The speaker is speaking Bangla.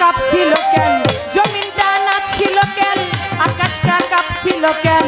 কাঁপছিল কেন? জমিনটা নাচছিল কেন? আকাশটা কাঁপছিল কেন?